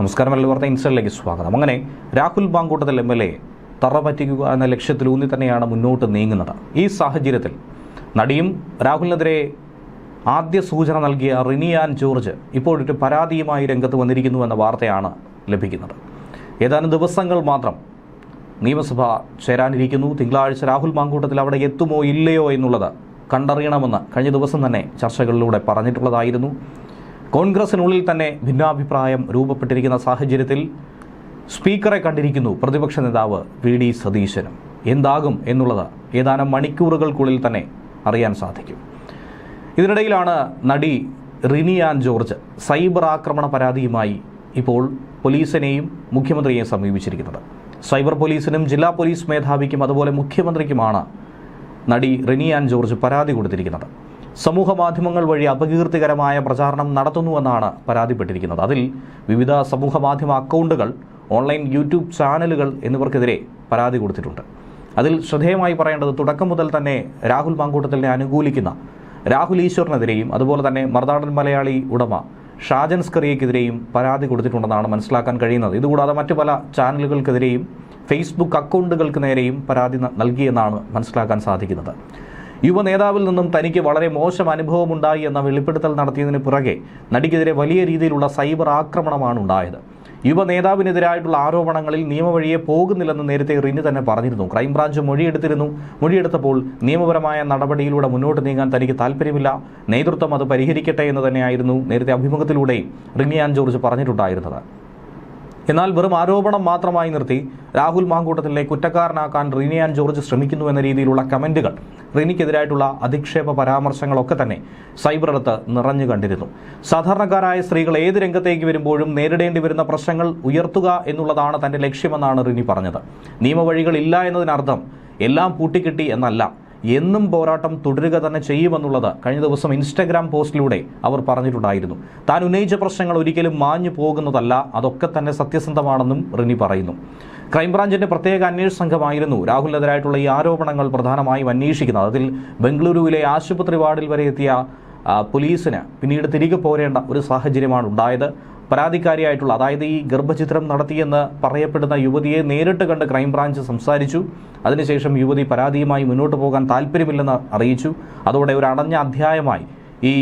നമസ്കാരം എല്ലാ വാർത്ത ഇൻസ്റ്റലിലേക്ക് സ്വാഗതം. അങ്ങനെ Rahul Mamkootathil M L A തറ പറ്റിക്കുക എന്ന ലക്ഷ്യത്തിലൂന്നി തന്നെയാണ് മുന്നോട്ട് നീങ്ങുന്നത്. ഈ സാഹചര്യത്തിൽ നടിയും രാഹുലിനെതിരെ ആദ്യ സൂചന നൽകിയ റിനിയാൻ ജോർജ് ഇപ്പോഴൊരു പരാതിയുമായി രംഗത്ത് വന്നിരിക്കുന്നു എന്ന വാർത്തയാണ് ലഭിക്കുന്നത്. ഏതാനും ദിവസങ്ങൾ മാത്രം നിയമസഭ ചേരാനിരിക്കുന്നു. തിങ്കളാഴ്ച രാഹുൽ മാങ്കൂട്ടത്തിൽ അവിടെ എത്തുമോ ഇല്ലയോ എന്നുള്ളത് കണ്ടറിയണമെന്ന് കഴിഞ്ഞ ദിവസം തന്നെ ചർച്ചകളിലൂടെ പറഞ്ഞിട്ടുള്ളതായിരുന്നു. കോൺഗ്രസിനുള്ളിൽ തന്നെ ഭിന്നാഭിപ്രായം രൂപപ്പെട്ടിരിക്കുന്ന സാഹചര്യത്തിൽ സ്പീക്കറെ കണ്ടിരിക്കുന്നു പ്രതിപക്ഷ നേതാവ് വി ഡി സതീശനും. എന്താകും എന്നുള്ളത് ഏതാനും മണിക്കൂറുകൾക്കുള്ളിൽ തന്നെ അറിയാൻ സാധിക്കും. ഇതിനിടയിലാണ് നടി റിനിയാൻ ജോർജ് സൈബർ ആക്രമണ പരാതിയുമായി ഇപ്പോൾ പോലീസിനെയും മുഖ്യമന്ത്രിയെയും സമീപിച്ചിരിക്കുന്നത്. സൈബർ പോലീസിനും ജില്ലാ പോലീസ് മേധാവിക്കും അതുപോലെ മുഖ്യമന്ത്രിക്കുമാണ് നടി റിനിയാൻ ജോർജ് പരാതി കൊടുത്തിരിക്കുന്നത്. സമൂഹ മാധ്യമങ്ങൾ വഴി അപകീർത്തികരമായ പ്രചാരണം നടത്തുന്നുവെന്നാണ് പരാതിപ്പെട്ടിരിക്കുന്നത്. അതിൽ വിവിധ സമൂഹ മാധ്യമ അക്കൗണ്ടുകൾ ഓൺലൈൻ യൂട്യൂബ് ചാനലുകൾ എന്നിവർക്കെതിരെ പരാതി കൊടുത്തിട്ടുണ്ട്. അതിൽ ശ്രദ്ധേയമായി പറയേണ്ടത് തുടക്കം മുതൽ തന്നെ രാഹുൽ മാങ്കൂട്ടത്തിനെ അനുകൂലിക്കുന്ന രാഹുൽ ഈശ്വറിനെതിരെയും അതുപോലെ തന്നെ മർദാടൻ മലയാളി ഉടമ ഷാജൻ സ്കറിയക്കെതിരെയും പരാതി കൊടുത്തിട്ടുണ്ടെന്നാണ് മനസ്സിലാക്കാൻ കഴിയുന്നത്. ഇതുകൂടാതെ മറ്റു പല ചാനലുകൾക്കെതിരെയും ഫേസ്ബുക്ക് അക്കൗണ്ടുകൾക്ക് നേരെയും പരാതി നൽകിയെന്നാണ് മനസ്സിലാക്കാൻ സാധിക്കുന്നത്. യുവ നേതാവിൽ നിന്നും തനിക്ക് വളരെ മോശം അനുഭവമുണ്ടായി എന്ന വെളിപ്പെടുത്തൽ നടത്തിയതിന് പുറകെ നടിക്കെതിരെ വലിയ രീതിയിലുള്ള സൈബർ ആക്രമണമാണ് ഉണ്ടായത്. യുവ നേതാവിനെതിരായിട്ടുള്ള ആരോപണങ്ങളിൽ നിയമവഴിയെ പോകുന്നില്ലെന്ന് നേരത്തെ റിനി തന്നെ പറഞ്ഞിരുന്നു. ക്രൈംബ്രാഞ്ച് മൊഴിയെടുത്തിരുന്നു. മൊഴിയെടുത്തപ്പോൾ നിയമപരമായ നടപടിയിലൂടെ മുന്നോട്ട് നീങ്ങാൻ തനിക്ക് താല്പര്യമില്ല. നേതൃത്വം അത് പരിഹരിക്കട്ടെ എന്ന് തന്നെയായിരുന്നു നേരത്തെ അഭിമുഖത്തിലൂടെ റിനിയാൻ ജോർജ് പറഞ്ഞിട്ടുണ്ടായിരുന്നത്. എന്നാൽ വെറും ആരോപണം മാത്രമായി നിർത്തി രാഹുൽ മാങ്കൂട്ടത്തിലെ കുറ്റക്കാരനാക്കാൻ റിനി ആൻഡ് ജോർജ് ശ്രമിക്കുന്നു എന്ന രീതിയിലുള്ള കമന്റുകൾ റിനിക്കെതിരായിട്ടുള്ള അധിക്ഷേപ പരാമർശങ്ങളൊക്കെ തന്നെ സൈബറിടത്ത് നിറഞ്ഞു കണ്ടിരുന്നു. സാധാരണക്കാരായ സ്ത്രീകൾ ഏത് രംഗത്തേക്ക് വരുമ്പോഴും നേരിടേണ്ടി വരുന്ന പ്രശ്നങ്ങൾ ഉയർത്തുക എന്നുള്ളതാണ് തന്റെ ലക്ഷ്യമെന്നാണ് റിനി പറഞ്ഞത്. നിയമവഴികളില്ല എന്നതിനർത്ഥം എല്ലാം പൂട്ടിക്കിട്ടി എന്നല്ല. എന്നും പോരാട്ടം തുടരുക തന്നെ ചെയ്യുമെന്നുള്ളത് കഴിഞ്ഞ ദിവസം ഇൻസ്റ്റഗ്രാം പോസ്റ്റിലൂടെ അവർ പറഞ്ഞിട്ടുണ്ടായിരുന്നു. താൻ ഉന്നയിച്ച പ്രശ്നങ്ങൾ ഒരിക്കലും മാഞ്ഞു പോകുന്നതല്ല അതൊക്കെ തന്നെ സത്യസന്ധമാണെന്നും റിനി പറയുന്നു. ക്രൈംബ്രാഞ്ചിന്റെ പ്രത്യേക അന്വേഷണ സംഘമായിരുന്നു രാഹുലിനെതിരായിട്ടുള്ള ഈ ആരോപണങ്ങൾ പ്രധാനമായും അന്വേഷിക്കുന്നത്. അതിൽ ബംഗളൂരുവിലെ ആശുപത്രി വാർഡിൽ വരെ എത്തിയ പോലീസിന് പിന്നീട് തിരികെ പോരേണ്ട ഒരു സാഹചര്യമാണ് ഉണ്ടായത്. പരാതിക്കാരിയായിട്ടുള്ള അതായത് ഈ ഗർഭചിത്രം നടത്തിയെന്ന് പറയപ്പെടുന്ന യുവതിയെ നേരിട്ട് കണ്ട് ക്രൈംബ്രാഞ്ച് സംസാരിച്ചു. അതിനുശേഷം യുവതി പരാതിയുമായി മുന്നോട്ട് പോകാൻ താല്പര്യമില്ലെന്ന് അറിയിച്ചു. അതോടെ ഒരു അടഞ്ഞ അധ്യായമായി ഈ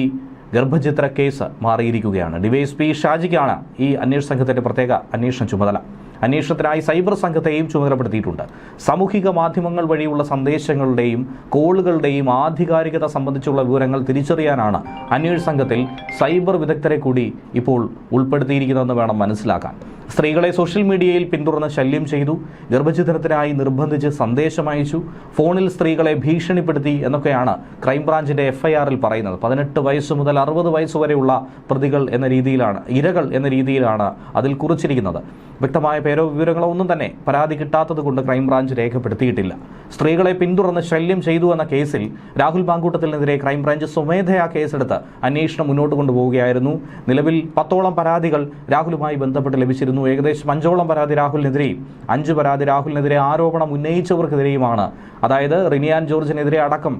ഗർഭചിത്ര കേസ് മാറിയിരിക്കുകയാണ്. ഡിവൈഎസ്പി ഷാജിക്കാണ് ഈ അന്വേഷണ സംഘത്തിന്റെ പ്രത്യേക അന്വേഷണ ചുമതല. അന്വേഷണത്തിനായി സൈബർ സംഘത്തെയും ചുമതലപ്പെടുത്തിയിട്ടുണ്ട്. സാമൂഹിക മാധ്യമങ്ങൾ വഴിയുള്ള സന്ദേശങ്ങളുടെയും കോളുകളുടെയും ആധികാരികത സംബന്ധിച്ചുള്ള വിവരങ്ങൾ തിരിച്ചറിയാനാണ് അന്വേഷണ സംഘത്തിൽ സൈബർ വിദഗ്ധരെ കൂടി ഇപ്പോൾ ഉൾപ്പെടുത്തിയിരിക്കുന്നതെന്ന് വേണം മനസ്സിലാക്കാൻ. സ്ത്രീകളെ സോഷ്യൽ മീഡിയയിൽ പിന്തുടർന്ന് ശല്യം ചെയ്തു ഗർഭചിത്രത്തിനായി നിർബന്ധിച്ച് സന്ദേശം അയച്ചു ഫോണിൽ സ്ത്രീകളെ ഭീഷണിപ്പെടുത്തി എന്നൊക്കെയാണ് ക്രൈംബ്രാഞ്ചിന്റെ എഫ്ഐആറിൽ പറയുന്നത്. പതിനെട്ട് വയസ്സ് മുതൽ അറുപത് വയസ്സ് വരെയുള്ള പ്രതികൾ എന്ന രീതിയിലാണ് ഇരകൾ എന്ന രീതിയിലാണ് അതിൽ കുറിച്ചിരിക്കുന്നത്. വ്യക്തമായ പേരോ വിവരങ്ങളോ ഒന്നും തന്നെ പരാതി കിട്ടാത്തത് കൊണ്ട് ക്രൈംബ്രാഞ്ച് രേഖപ്പെടുത്തിയിട്ടില്ല. സ്ത്രീകളെ പിന്തുടർന്ന് ശല്യം ചെയ്തു എന്ന കേസിൽ രാഹുൽ മാങ്കൂട്ടത്തിനെതിരെ ക്രൈംബ്രാഞ്ച് സ്വമേധയാ കേസെടുത്ത് അന്വേഷണം മുന്നോട്ട് കൊണ്ടുപോവുകയായിരുന്നു. നിലവിൽ പത്തോളം പരാതികൾ രാഹുലുമായി ബന്ധപ്പെട്ട് ലഭിച്ചിരുന്നു. ഏകദേശം അഞ്ചോളം പരാതി രാഹുലിനെതിരെയും അഞ്ച് പരാതി രാഹുലിനെതിരെ ആരോപണം ഉന്നയിച്ചവർക്കെതിരെയുമാണ്. അതായത് റിനിയാൻ ജോർജിനെതിരെ അടക്കം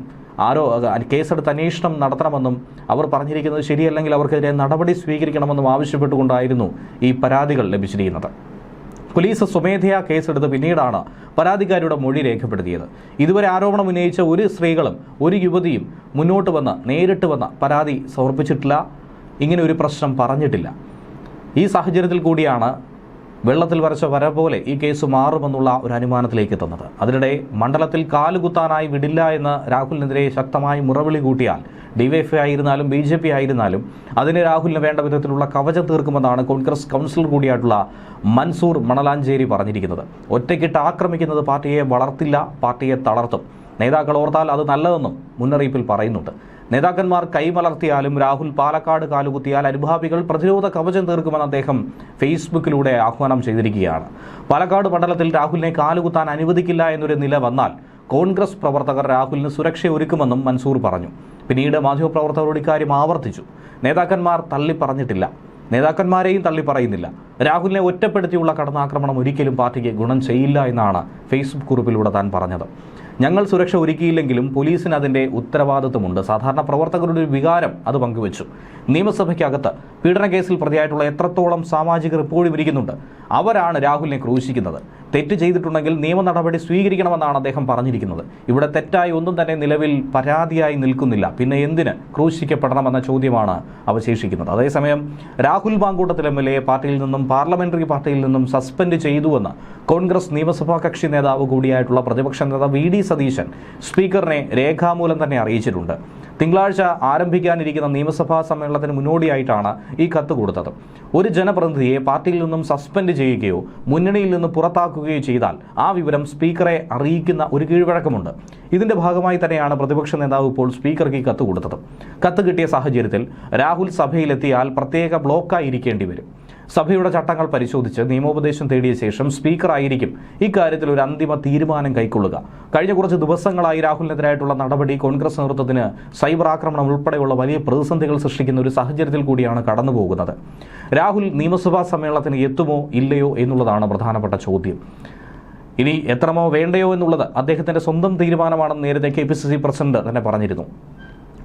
ആരോ കേസെടുത്ത് അന്വേഷണം നടത്തണമെന്നും അവർ പറഞ്ഞിരിക്കുന്നത് ശരിയല്ലെങ്കിൽ അവർക്കെതിരെ നടപടി സ്വീകരിക്കണമെന്നും ആവശ്യപ്പെട്ടുകൊണ്ടായിരുന്നു ഈ പരാതികൾ ലഭിച്ചിരിക്കുന്നത്. പോലീസ് സ്വമേധയാ കേസെടുത്ത് പിന്നീടാണ് പരാതിക്കാരിയുടെ മൊഴി രേഖപ്പെടുത്തിയത്. ഇതുവരെ ആരോപണം ഉന്നയിച്ച ഒരു സ്ത്രീകളും ഒരു യുവതിയും മുന്നോട്ട് വന്ന് നേരിട്ട് വന്ന് പരാതി സമർപ്പിച്ചിട്ടില്ല. ഇങ്ങനെ ഒരു പ്രശ്നം പറഞ്ഞിട്ടില്ല. ഈ സാഹചര്യത്തിൽ കൂടിയാണ് വെള്ളത്തിൽ വരച്ച വര പോലെ ഈ കേസ് മാറുമെന്നുള്ള ഒരു അനുമാനത്തിലേക്ക് എത്തുന്നത്. അതിനിടെ മണ്ഡലത്തിൽ കാലുകുത്താനായി വിടില്ല എന്ന് രാഹുലിനെതിരെ ശക്തമായി മുറവിളി കൂട്ടിയാൽ ഡിവൈഎഫ്ഐ ആയിരുന്നാലും ബി ജെ പി ആയിരുന്നാലും അതിന് രാഹുലിന് വേണ്ട വിധത്തിലുള്ള കവചം തീർക്കുമെന്നാണ് കോൺഗ്രസ് കൗൺസിലർ കൂടിയായിട്ടുള്ള മൻസൂർ മണലാഞ്ചേരി പറഞ്ഞിരിക്കുന്നത്. ഒറ്റയ്ക്കിട്ട് ആക്രമിക്കുന്നത് പാർട്ടിയെ വളർത്തില്ല പാർട്ടിയെ തളർത്തും. നേതാക്കൾ ഓർത്താൽ അത് നല്ലതെന്നും മുന്നറിയിപ്പിൽ പറയുന്നുണ്ട്. നേതാക്കന്മാർ കൈമലർത്തിയാലും രാഹുൽ പാലക്കാട് കാലുകുത്തിയാൽ അനുഭാവികൾ പ്രതിരോധ കവചം തീർക്കുമെന്ന് അദ്ദേഹം ഫേസ്ബുക്കിലൂടെ ആഹ്വാനം ചെയ്തിരിക്കുകയാണ്. പാലക്കാട് മണ്ഡലത്തിൽ രാഹുലിനെ കാലുകുത്താൻ അനുവദിക്കില്ല എന്നൊരു നില വന്നാൽ കോൺഗ്രസ് പ്രവർത്തകർ രാഹുലിന് സുരക്ഷ ഒരുക്കുമെന്നും മൻസൂർ പറഞ്ഞു. പിന്നീട് മാധ്യമപ്രവർത്തകരോട് ഇക്കാര്യം ആവർത്തിച്ചു. നേതാക്കന്മാർ തള്ളി പറഞ്ഞിട്ടില്ല നേതാക്കന്മാരെയും തള്ളി പറയുന്നില്ല രാഹുലിനെ ഒറ്റപ്പെടുത്തിയുള്ള കടന്നാക്രമണം ഒരിക്കലും പാർട്ടിക്ക് ഗുണം ചെയ്യില്ല എന്നാണ് ഫേസ്ബുക്ക് കുറിപ്പിലൂടെ താൻ പറഞ്ഞത്. ഞങ്ങൾ സുരക്ഷ ഒരുക്കിയില്ലെങ്കിലും പോലീസിന് അതിന്റെ ഉത്തരവാദിത്വമുണ്ട്. സാധാരണ പ്രവർത്തകരുടെ ഒരു വികാരം അത് പങ്കുവച്ചു. നിയമസഭയ്ക്കകത്ത് പീഡന കേസിൽ പ്രതിയായിട്ടുള്ള എത്രത്തോളം സാമാജികർ ഇപ്പോഴും ഇരിക്കുന്നുണ്ട് അവരാണ് രാഹുലിനെ ക്രൂശിക്കുന്നത്. തെറ്റ് ചെയ്തിട്ടുണ്ടെങ്കിൽ നിയമ നടപടി സ്വീകരിക്കണമെന്നാണ് അദ്ദേഹം പറഞ്ഞിരിക്കുന്നത്. ഇവിടെ തെറ്റായി ഒന്നും തന്നെ നിലവിൽ പരാതിയായി നിൽക്കുന്നില്ല. പിന്നെ എന്തിന് ക്രൂശിക്കപ്പെടണമെന്ന ചോദ്യമാണ് അവശേഷിക്കുന്നത്. അതേസമയം Rahul Mamkootathil M L A പാർട്ടിയിൽ നിന്നും പാർലമെന്ററി പാർട്ടിയിൽ നിന്നും സസ്പെൻഡ് ചെയ്തുവെന്ന് കോൺഗ്രസ് നിയമസഭാ കക്ഷി നേതാവ് കൂടിയായിട്ടുള്ള പ്രതിപക്ഷ നേതാവ് വി ഡി സതീശൻ സ്പീക്കറിനെ രേഖാമൂലം തന്നെ അറിയിച്ചിട്ടുണ്ട്. തിങ്കളാഴ്ച ആരംഭിക്കാനിരിക്കുന്ന നിയമസഭാ സമ്മേളനത്തിന് മുന്നോടിയായിട്ടാണ് ഈ കത്ത് കൊടുത്തത്. ഒരു ജനപ്രതിനിധിയെ പാർട്ടിയിൽ നിന്നും സസ്പെൻഡ് ചെയ്യുകയോ മുന്നണിയിൽ നിന്ന് പുറത്താക്കുകയോ ചെയ്താൽ ആ വിവരം സ്പീക്കറെ അറിയിക്കുന്ന ഒരു കീഴ്വഴക്കമുണ്ട്. ഇതിന്റെ ഭാഗമായി തന്നെയാണ് പ്രതിപക്ഷ നേതാവ് ഇപ്പോൾ സ്പീക്കർക്ക് ഈ കത്ത് കൊടുത്തത്. കത്ത് കിട്ടിയ സാഹചര്യത്തിൽ രാഹുൽ സഭയിലെത്തിയാൽ പ്രത്യേക ബ്ലോക്കായിരിക്കേണ്ടി വരും. സഭയുടെ ചട്ടങ്ങൾ പരിശോധിച്ച് നിയമോപദേശം തേടിയ ശേഷം സ്പീക്കറായിരിക്കും ഇക്കാര്യത്തിൽ ഒരു അന്തിമ തീരുമാനം കൈക്കൊള്ളുക. കഴിഞ്ഞ കുറച്ച് ദിവസങ്ങളായി രാഹുലിനെതിരായിട്ടുള്ള നടപടി കോൺഗ്രസ് നേതൃത്വത്തിന് സൈബർ ആക്രമണം ഉൾപ്പെടെയുള്ള വലിയ പ്രതിസന്ധികൾ സൃഷ്ടിക്കുന്ന ഒരു സാഹചര്യത്തിൽ കൂടിയാണ് കടന്നുപോകുന്നത്. രാഹുൽ നിയമസഭാ സമ്മേളനത്തിന് എത്തുമോ ഇല്ലയോ എന്നുള്ളതാണ് പ്രധാനപ്പെട്ട ചോദ്യം. ഇനി എത്രമോ വേണ്ടയോ എന്നുള്ളത് അദ്ദേഹത്തിന്റെ സ്വന്തം തീരുമാനമാണെന്ന് നേരത്തെ K P C C president തന്നെ പറഞ്ഞിരുന്നു.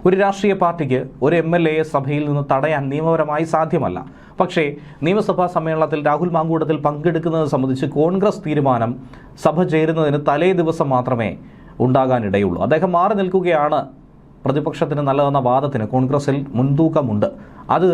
ഒരു രാഷ്ട്രീയ പാർട്ടിക്ക് ഒരു എം എൽ എയെ സഭയിൽ നിന്ന് തടയാൻ നിയമപരമായി സാധ്യമല്ല. പക്ഷേ നിയമസഭാ സമ്മേളനത്തിൽ രാഹുൽ മാങ്കൂട്ടത്തിൽ പങ്കെടുക്കുന്നത് സംബന്ധിച്ച് കോൺഗ്രസ് തീരുമാനം സഭ ചേരുന്നതിന് തലേ ദിവസം മാത്രമേ ഉണ്ടാകാനിടയുള്ളൂ. അദ്ദേഹം മാറി നിൽക്കുകയാണ്. പ്രതിപക്ഷത്തിന് നല്ലതെന്ന വാദത്തിന് കോൺഗ്രസിൽ മുൻതൂക്കമുണ്ട്. അത്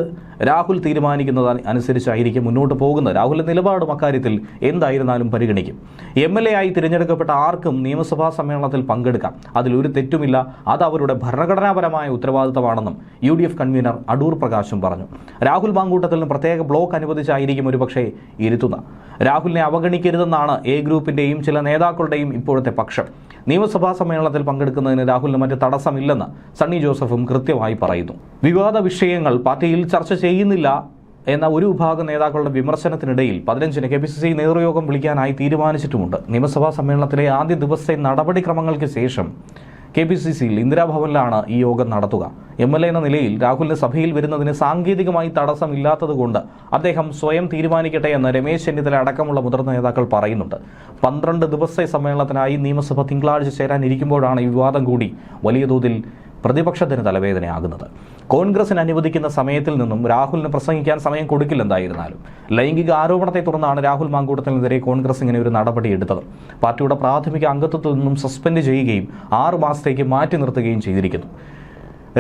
രാഹുൽ തീരുമാനിക്കുന്നത് അനുസരിച്ചായിരിക്കും മുന്നോട്ട് പോകുന്നത്. രാഹുലിന്റെ നിലപാടും അക്കാര്യത്തിൽ എന്തായിരുന്നാലും പരിഗണിക്കും. എം എൽ എ ആയി തിരഞ്ഞെടുക്കപ്പെട്ട ആർക്കും നിയമസഭാ സമ്മേളനത്തിൽ പങ്കെടുക്കാം. അതിലൊരു തെറ്റുമില്ല. അത് അവരുടെ ഭരണഘടനാപരമായ ഉത്തരവാദിത്തമാണെന്നും U D F convener Adoor പ്രകാശും പറഞ്ഞു. രാഹുൽ മാങ്കൂട്ടത്തിന് പ്രത്യേക ബ്ലോക്ക് അനുവദിച്ചായിരിക്കും ഒരുപക്ഷെ ഇരുത്തുന്നത് രാഹുലിനെ അവഗണിക്കരുതെന്നാണ് എ ഗ്രൂപ്പിന്റെയും ചില നേതാക്കളുടെയും ഇപ്പോഴത്തെ പക്ഷം. നിയമസഭാ സമ്മേളനത്തിൽ പങ്കെടുക്കുന്നതിന് രാഹുലിന് മറ്റ് തടസ്സമില്ലെന്ന് സണ്ണി ജോസഫും കൃത്യമായി പറയുന്നു. വിവാദ വിഷയങ്ങൾ പാർട്ടിയിൽ ചർച്ച ചെയ്യുന്നില്ല എന്ന ഒരു വിഭാഗം നേതാക്കളുടെ വിമർശനത്തിനിടയിൽ പതിനഞ്ചിന് കെ പി സി സി നേതൃയോഗം വിളിക്കാനായി തീരുമാനിച്ചിട്ടുമുണ്ട് നിയമസഭാ സമ്മേളനത്തിലെ ആദ്യ ദിവസത്തെ നടപടിക്രമങ്ങൾക്ക് ശേഷം കെ പി സി സിയിൽ ഇന്ദിരാഭവനിലാണ് ഈ യോഗം നടത്തുക. എം എൽ എ എന്ന നിലയിൽ രാഹുലിന് സഭയിൽ വരുന്നതിന് സാങ്കേതികമായി തടസ്സമില്ലാത്തതുകൊണ്ട് അദ്ദേഹം സ്വയം തീരുമാനിക്കട്ടെ എന്ന് രമേശ് ചെന്നിത്തല അടക്കമുള്ള മുതിർന്ന നേതാക്കൾ പറയുന്നുണ്ട്. പന്ത്രണ്ട് ദിവസത്തെ സമ്മേളനത്തിനായി നിയമസഭ തിങ്കളാഴ്ച ചേരാനിരിക്കുമ്പോഴാണ് ഈ വിവാദം കൂടി വലിയ തോതിൽ പ്രതിപക്ഷത്തിന് തലവേദനയാകുന്നത്. കോൺഗ്രസിന് അനുവദിക്കുന്ന സമയത്തിൽ നിന്നും രാഹുലിന് പ്രസംഗിക്കാൻ സമയം കൊടുക്കില്ലെന്നായിരുന്നാലും ലൈംഗിക ആരോപണത്തെ തുടർന്നാണ് രാഹുൽ മാങ്കൂട്ടത്തിനെതിരെ കോൺഗ്രസ് ഇങ്ങനെ ഒരു നടപടി എടുത്തത്. പാർട്ടിയുടെ പ്രാഥമിക അംഗത്വത്തിൽ നിന്നും സസ്പെൻഡ് ചെയ്യുകയും ആറു മാസത്തേക്ക് മാറ്റി നിർത്തുകയും ചെയ്തിരിക്കുന്നു.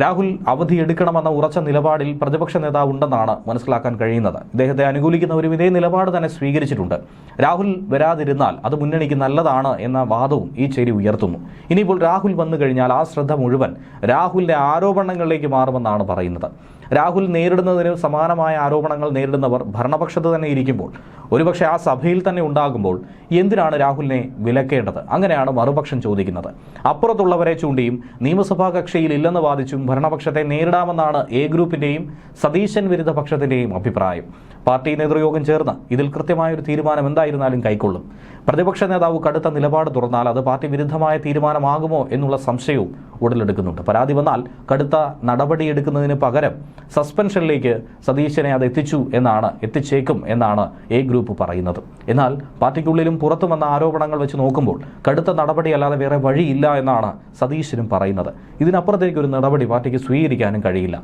രാഹുൽ അവധി എടുക്കണമെന്ന ഉറച്ച നിലപാടിൽ പ്രതിപക്ഷ നേതാവ് ഉണ്ടെന്നാണ് മനസ്സിലാക്കാൻ കഴിയുന്നത്. ഇദ്ദേഹത്തെ അനുകൂലിക്കുന്നവരും ഇതേ നിലപാട് തന്നെ സ്വീകരിച്ചിട്ടുണ്ട്. രാഹുൽ വരാതിരുന്നാൽ അത് മുന്നണിക്ക് നല്ലതാണ് എന്ന വാദവും ഈ ചേരി ഉയർത്തുന്നു. ഇനിയിപ്പോൾ രാഹുൽ വന്നു കഴിഞ്ഞാൽ ആ ശ്രദ്ധ മുഴുവൻ രാഹുലിന്റെ ആരോപണങ്ങളിലേക്ക് മാറുമെന്നാണ് പറയുന്നത്. രാഹുൽ നേരിടുന്നതിന് സമാനമായ ആരോപണങ്ങൾ നേരിടുന്നവർ ഭരണപക്ഷത്ത് തന്നെ ഇരിക്കുമ്പോൾ ഒരുപക്ഷെ ആ സഭയിൽ തന്നെ ഉണ്ടാകുമ്പോൾ എന്തിനാണ് രാഹുലിനെ വിലക്കേണ്ടത്? അങ്ങനെയാണ് മറുപക്ഷം ചോദിക്കുന്നത്. അപ്പുറത്തുള്ളവരെ ചൂണ്ടിയും നിയമസഭാ കക്ഷിയിൽ ഇല്ലെന്ന് വാദിച്ചും ഭരണപക്ഷത്തെ നേരിടാമെന്നാണ് എ ഗ്രൂപ്പിന്റെയും സതീശൻ വിരുദ്ധ പക്ഷത്തിന്റെയും അഭിപ്രായം. പാർട്ടി നേതൃയോഗം ചേർന്ന് ഇതിൽ കൃത്യമായൊരു തീരുമാനം എന്തായിരുന്നാലും കൈക്കൊള്ളും. പ്രതിപക്ഷ നേതാവ് കടുത്ത നിലപാട് തുറന്നാൽ അത് പാർട്ടി വിരുദ്ധമായ തീരുമാനമാകുമോ എന്നുള്ള സംശയവും ഉടലെടുക്കുന്നുണ്ട്. പരാതി വന്നാൽ കടുത്ത നടപടിയെടുക്കുന്നതിന് പകരം സസ്പെൻഷനിലേക്ക് സതീശനെ അത് എത്തിച്ചു എന്നാണ് എത്തിച്ചേക്കും എന്നാണ് എ ഗ്രൂപ്പ് പറയുന്നത്. എന്നാൽ പാർട്ടിക്കുള്ളിലും പുറത്തും വന്ന ആരോപണങ്ങൾ വെച്ച് നോക്കുമ്പോൾ കടുത്ത നടപടി അല്ലാതെ വേറെ വഴിയില്ല എന്നാണ് സതീശനും പറയുന്നത്. ഇതിനപ്പുറത്തേക്ക് ഒരു നടപടി പാർട്ടിക്ക് സ്വീകരിക്കാനും കഴിയില്ല.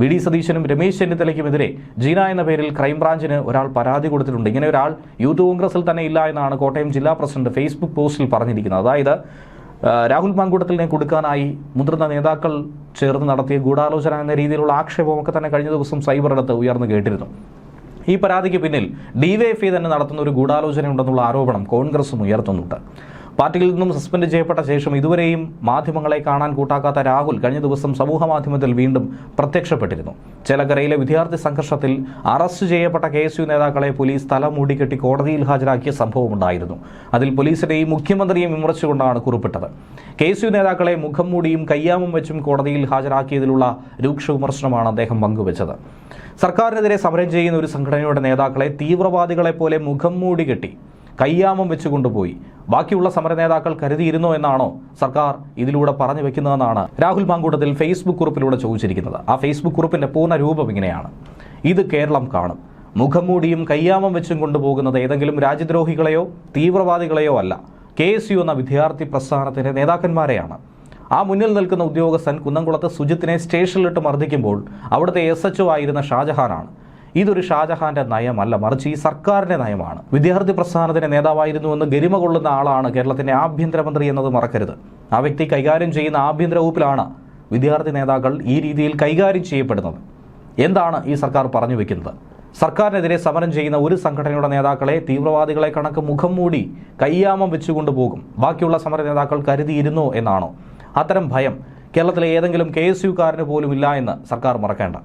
വി. ഡി. സതീശനും രമേശ് ചെന്നിത്തലയ്ക്കുമെതിരെ ജീന എന്ന പേരിൽ ക്രൈംബ്രാഞ്ചിന് ഒരാൾ പരാതി കൊടുത്തിട്ടുണ്ട്. ഇങ്ങനെ ഒരാൾ യൂത്ത് കോൺഗ്രസിൽ തന്നെ ഇല്ല എന്നാണ് കോട്ടയം ജില്ലാ പ്രസിഡന്റ് ഫേസ്ബുക്ക് പോസ്റ്റിൽ പറഞ്ഞിരിക്കുന്നത്. അതായത് രാഹുൽ രാഹുൽ മാങ്കൂട്ടത്തിനെ കൊടുക്കാനായി മുതിർന്ന നേതാക്കൾ ചേർന്ന് നടത്തിയ ഗൂഢാലോചന എന്ന രീതിയിലുള്ള ആക്ഷേപമൊക്കെ തന്നെ കഴിഞ്ഞ ദിവസം സൈബറിടത്ത് ഉയർന്നു കേട്ടിരുന്നു. ഈ പരാതിക്ക് പിന്നിൽ ഡിവൈഎഫ്ഐ തന്നെ നടത്തുന്ന ഒരു ഗൂഢാലോചനയുണ്ടെന്നുള്ള ആരോപണം കോൺഗ്രസും ഉയർത്തുന്നുണ്ട്. പാർട്ടിയിൽ നിന്നും സസ്പെൻഡ് ചെയ്യപ്പെട്ട ശേഷം ഇതുവരെയും മാധ്യമങ്ങളെ കാണാൻ കൂട്ടാക്കാത്ത രാഹുൽ കഴിഞ്ഞ ദിവസം സമൂഹ മാധ്യമത്തിൽ വീണ്ടും പ്രത്യക്ഷപ്പെട്ടിരുന്നു. ചേലക്കരയിലെ വിദ്യാർത്ഥി സംഘർഷത്തിൽ അറസ്റ്റ് ചെയ്യപ്പെട്ട കെ എസ് യു നേതാക്കളെ പോലീസ് തല മൂടിക്കെട്ടി കോടതിയിൽ ഹാജരാക്കിയ സംഭവമുണ്ടായിരുന്നു അതിൽ പോലീസിനെയും മുഖ്യമന്ത്രിയെയും വിമർശിച്ചുകൊണ്ടാണ് കുറിപ്പിട്ടത്. കെ എസ് യു നേതാക്കളെ മുഖം മൂടിയും കയ്യാമും വെച്ചും കോടതിയിൽ ഹാജരാക്കിയതിലുള്ള രൂക്ഷ വിമർശനമാണ് അദ്ദേഹം പങ്കുവച്ചത്. സർക്കാരിനെതിരെ സമരം ചെയ്യുന്ന ഒരു സംഘടനയുടെ നേതാക്കളെ തീവ്രവാദികളെ പോലെ മുഖം മൂടി കെട്ടി കയ്യാമം വെച്ച് കൊണ്ടുപോയി. ബാക്കിയുള്ള സമര നേതാക്കൾ കരുതിയിരുന്നോ എന്നാണോ സർക്കാർ ഇതിലൂടെ പറഞ്ഞു വെക്കുന്നതെന്നാണ് രാഹുൽ മാങ്കൂട്ടത്തിൽ ഫേസ്ബുക്ക് കുറിപ്പിലൂടെ ചോദിച്ചിരിക്കുന്നത്. ആ ഫേസ്ബുക്ക് കുറിപ്പിന്റെ പൂർണ രൂപം ഇങ്ങനെയാണ്. ഇത് കേരളം കാണും. മുഖം മൂടിയും കയ്യാമം വെച്ചും കൊണ്ടുപോകുന്നത് ഏതെങ്കിലും രാജ്യദ്രോഹികളെയോ തീവ്രവാദികളെയോ അല്ല. കെ എസ് യു എന്ന വിദ്യാർത്ഥി പ്രസ്ഥാനത്തിന്റെ നേതാക്കന്മാരെയാണ്. ആ മുന്നിൽ നിൽക്കുന്ന ഉദ്യോഗസ്ഥൻ കുന്നംകുളത്ത് സുജിത്തിനെ സ്റ്റേഷനിലിട്ട് മർദ്ദിക്കുമ്പോൾ അവിടുത്തെ എസ് എച്ച് ആയിരുന്ന ഷാജഹാനാണ്. ഇതൊരു ഷാജഹാന്റെ നയമല്ല മറിച്ച് ഈ സർക്കാരിന്റെ നയമാണ്. വിദ്യാർത്ഥി പ്രസ്ഥാനത്തിന്റെ നേതാവായിരുന്നുവെന്ന് ഗരിമ കൊള്ളുന്ന ആളാണ് കേരളത്തിന്റെ ആഭ്യന്തരമന്ത്രി എന്നത് മറക്കരുത്. ആ വ്യക്തി കൈകാര്യം ചെയ്യുന്ന ആഭ്യന്തര വകുപ്പിലാണ് വിദ്യാർത്ഥി നേതാക്കൾ ഈ രീതിയിൽ കൈകാര്യം ചെയ്യപ്പെടുന്നത്. എന്താണ് ഈ സർക്കാർ പറഞ്ഞു വെക്കുന്നത്? സർക്കാരിനെതിരെ സമരം ചെയ്യുന്ന ഒരു സംഘടനയുടെ നേതാക്കളെ തീവ്രവാദികളെ കണക്ക് മുഖം മൂടി കയ്യാമം വെച്ചുകൊണ്ട് പോകും. ബാക്കിയുള്ള സമര നേതാക്കൾ കരുതിയിരുന്നോ എന്നാണോ? അത്തരം ഭയം കേരളത്തിലെ ഏതെങ്കിലും കെ എസ് യുക്കാരന് പോലും ഇല്ല എന്ന് സർക്കാർ മറക്കേണ്ട.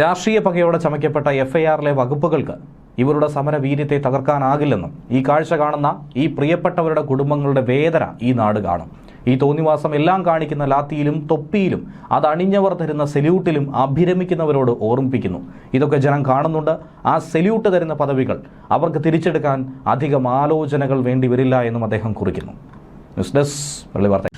രാഷ്ട്രീയ പകയോടെ ചമയ്ക്കപ്പെട്ട എഫ് ഐ ആറിലെ വകുപ്പുകൾക്ക് ഇവരുടെ സമരവീര്യത്തെ തകർക്കാനാകില്ലെന്നും ഈ കാഴ്ച കാണുന്ന ഈ പ്രിയപ്പെട്ടവരുടെ കുടുംബങ്ങളുടെ വേദന ഈ നാട് കാണും. ഈ തോന്നിവാസം എല്ലാം കാണിക്കുന്ന ലാത്തിയിലും തൊപ്പിയിലും അത് അണിഞ്ഞവർ തരുന്ന സെല്യൂട്ടിലും അഭിരമിക്കുന്നവരോട് ഓർമ്മിപ്പിക്കുന്നു. ഇതൊക്കെ ജനം കാണുന്നുണ്ട്. ആ സെല്യൂട്ട് തരുന്ന പദവികൾ അവർക്ക് തിരിച്ചെടുക്കാൻ അധികം ആലോചനകൾ വേണ്ടി വരില്ല എന്നും അദ്ദേഹം കുറിക്കുന്നു. ന്യൂസ് ഡെസ്ക് വെള്ളി വാർത്ത